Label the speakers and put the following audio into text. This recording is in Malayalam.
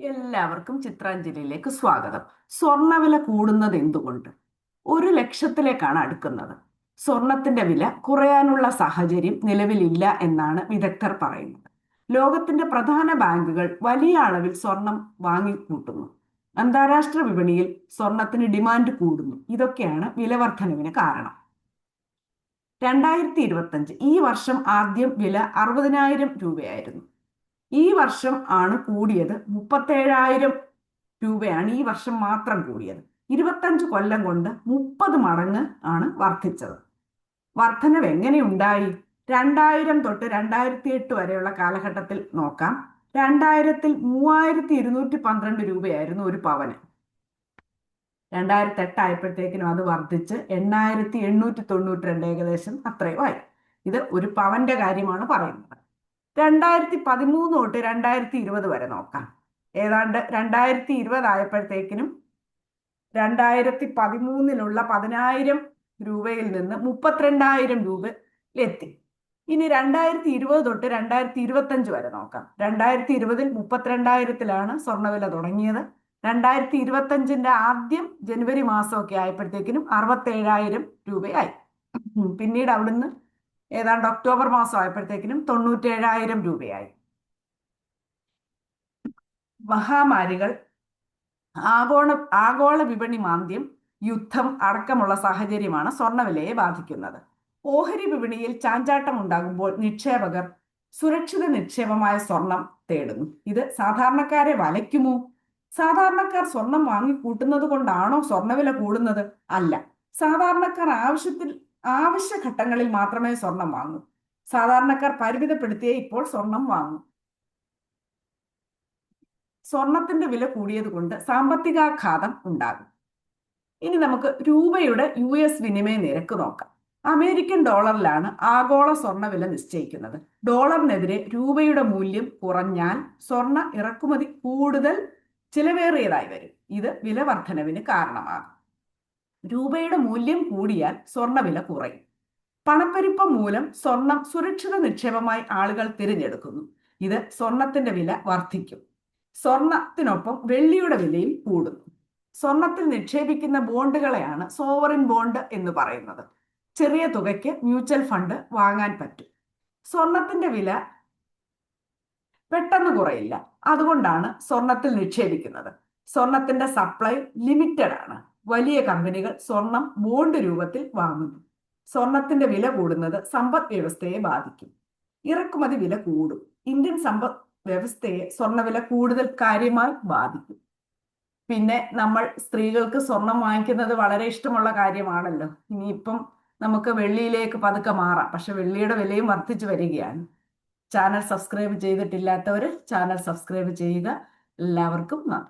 Speaker 1: എല്ലാവർക്കും ചിത്രാഞ്ജലിയിലേക്ക് സ്വാഗതം. സ്വർണവില കൂടുന്നത് എന്തുകൊണ്ട്? ഒരു ലക്ഷത്തിലേക്കാണ് അടുക്കുന്നത്. സ്വർണത്തിന്റെ വില കുറയാനുള്ള സാഹചര്യം നിലവിലില്ല എന്നാണ് വിദഗ്ധർ പറയുന്നത്. ലോകത്തിന്റെ പ്രധാന ബാങ്കുകൾ വലിയ അളവിൽ സ്വർണം വാങ്ങിക്കൂട്ടുന്നു. അന്താരാഷ്ട്ര വിപണിയിൽ സ്വർണത്തിന് ഡിമാൻഡ് കൂടുന്നു. ഇതൊക്കെയാണ് വിലവർദ്ധനവിന് കാരണം. രണ്ടായിരത്തി ഇരുപത്തഞ്ച് ഈ വർഷം ആദ്യം വില അറുപതിനായിരം രൂപയായിരുന്നു. ഈ വർഷം ആണ് കൂടിയത് മുപ്പത്തേഴായിരം രൂപയാണ് ഈ വർഷം മാത്രം കൂടിയത്. ഇരുപത്തഞ്ച് കൊല്ലം കൊണ്ട് മുപ്പത് മടങ്ങ് ആണ് വർദ്ധിച്ചത്. വർധനവ് എങ്ങനെയുണ്ടായി രണ്ടായിരം തൊട്ട് രണ്ടായിരത്തി എട്ട് വരെയുള്ള കാലഘട്ടത്തിൽ നോക്കാം. രണ്ടായിരത്തിൽ മൂവായിരത്തി ഇരുന്നൂറ്റി പന്ത്രണ്ട് രൂപയായിരുന്നു ഒരു പവന്. രണ്ടായിരത്തി എട്ടായപ്പോഴത്തേക്കിനും അത് വർദ്ധിച്ച് എണ്ണായിരത്തി എണ്ണൂറ്റി തൊണ്ണൂറ്റി രണ്ട് ഏകദേശം അത്രയും ആയി ഇത് ഒരു പവന്റെ കാര്യമാണ് പറയുന്നത്. രണ്ടായിരത്തി പതിമൂന്ന് തൊട്ട് രണ്ടായിരത്തി ഇരുപത് വരെ നോക്കാം. ഏതാണ്ട് രണ്ടായിരത്തി ഇരുപത് ആയപ്പോഴത്തേക്കിനും രണ്ടായിരത്തി പതിമൂന്നിലുള്ള പതിനായിരം രൂപയിൽ നിന്ന് മുപ്പത്തിരണ്ടായിരം രൂപയിലെത്തി ഇനി രണ്ടായിരത്തി ഇരുപത് തൊട്ട് രണ്ടായിരത്തി ഇരുപത്തഞ്ച് വരെ നോക്കാം. രണ്ടായിരത്തി ഇരുപതിൽ മുപ്പത്തിരണ്ടായിരത്തിലാണ് സ്വർണവില തുടങ്ങിയത്. രണ്ടായിരത്തി ഇരുപത്തഞ്ചിന്റെ ആദ്യം ജനുവരി മാസമൊക്കെ ആയപ്പോഴത്തേക്കിനും അറുപത്തേഴായിരം രൂപയായി. പിന്നീട് അവിടുന്ന് ഏതാണ്ട് ഒക്ടോബർ മാസം ആയപ്പോഴത്തേക്കിനും തൊണ്ണൂറ്റേഴായിരം രൂപയായി. മഹാമാരികൾ ആഗോള ആഗോള വിപണി മാന്ദ്യം യുദ്ധം അടക്കമുള്ള സാഹചര്യമാണ് സ്വർണവിലയെ ബാധിക്കുന്നത്. ഓഹരി വിപണിയിൽ ചാഞ്ചാട്ടം ഉണ്ടാകുമ്പോൾ നിക്ഷേപകർ സുരക്ഷിത നിക്ഷേപമായ സ്വർണം തേടുന്നു. ഇത് സാധാരണക്കാരെ വലയ്ക്കുമോ? സാധാരണക്കാർ സ്വർണം വാങ്ങി കൂട്ടുന്നത് കൊണ്ടാണോ സ്വർണവില കൂടുന്നത്? അല്ല. സാധാരണക്കാർ ആവശ്യത്തിൽ ആവശ്യഘട്ടങ്ങളിൽ മാത്രമേ സ്വർണം വാങ്ങൂ. സാധാരണക്കാർ പരിമിതപ്പെടുത്തിയേ ഇപ്പോൾ സ്വർണം വാങ്ങൂ. സ്വർണത്തിന്റെ വില കൂടിയത് കൊണ്ട് സാമ്പത്തികാഘാതം ഉണ്ടാകും. ഇനി നമുക്ക് രൂപയുടെ യു എസ് വിനിമയ നിരക്ക് നോക്കാം. അമേരിക്കൻ ഡോളറിലാണ് ആഗോള സ്വർണ വില നിശ്ചയിക്കുന്നത്. ഡോളറിനെതിരെ രൂപയുടെ മൂല്യം കുറഞ്ഞാൽ സ്വർണ ഇറക്കുമതി കൂടുതൽ ചിലവേറിയതായി വരും. ഇത് വില വർധനവിന് കാരണമാകും. രൂപയുടെ മൂല്യം കൂടിയാൽ സ്വർണവില കുറയും. പണപ്പെരുപ്പം മൂലം സ്വർണം സുരക്ഷിത നിക്ഷേപമായി ആളുകൾ തിരഞ്ഞെടുക്കുന്നു. ഇത് സ്വർണത്തിന്റെ വില വർദ്ധിക്കും. സ്വർണത്തിനൊപ്പം വെള്ളിയുടെ വിലയും കൂടുന്നു. സ്വർണത്തിൽ നിക്ഷേപിക്കുന്ന ബോണ്ടുകളെയാണ് സോവറിൻ ബോണ്ട് എന്ന് പറയുന്നത്. ചെറിയ തുകയ്ക്ക് മ്യൂച്വൽ ഫണ്ട് വാങ്ങാൻ പറ്റും. സ്വർണത്തിന്റെ വില പെട്ടെന്ന് കുറയില്ല. അതുകൊണ്ടാണ് സ്വർണത്തിൽ നിക്ഷേപിക്കുന്നത്. സ്വർണത്തിന്റെ സപ്ലൈ ലിമിറ്റഡ് ആണ് വലിയ കമ്പനികൾ സ്വർണം ബോണ്ട് രൂപത്തിൽ വാങ്ങുന്നു. സ്വർണത്തിന്റെ വില കൂടുന്നത് സമ്പദ് വ്യവസ്ഥയെ ബാധിക്കും. ഇറക്കുമതി വില കൂടും. ഇന്ത്യൻ സമ്പദ് വ്യവസ്ഥയെ സ്വർണവില കൂടുതൽ കാര്യമായി ബാധിക്കും. പിന്നെ നമ്മൾ സ്ത്രീകൾക്ക് സ്വർണം വാങ്ങിക്കുന്നത് വളരെ ഇഷ്ടമുള്ള കാര്യമാണല്ലോ. ഇനിയിപ്പം നമുക്ക് വെള്ളിയിലേക്ക് പതുക്കെ മാറാം. പക്ഷെ വെള്ളിയുടെ വിലയും വർദ്ധിച്ചു വരികയാണ്. ചാനൽ സബ്സ്ക്രൈബ് ചെയ്തിട്ടില്ലാത്തവർ ചാനൽ സബ്സ്ക്രൈബ് ചെയ്യുക. എല്ലാവർക്കും നന്ദി.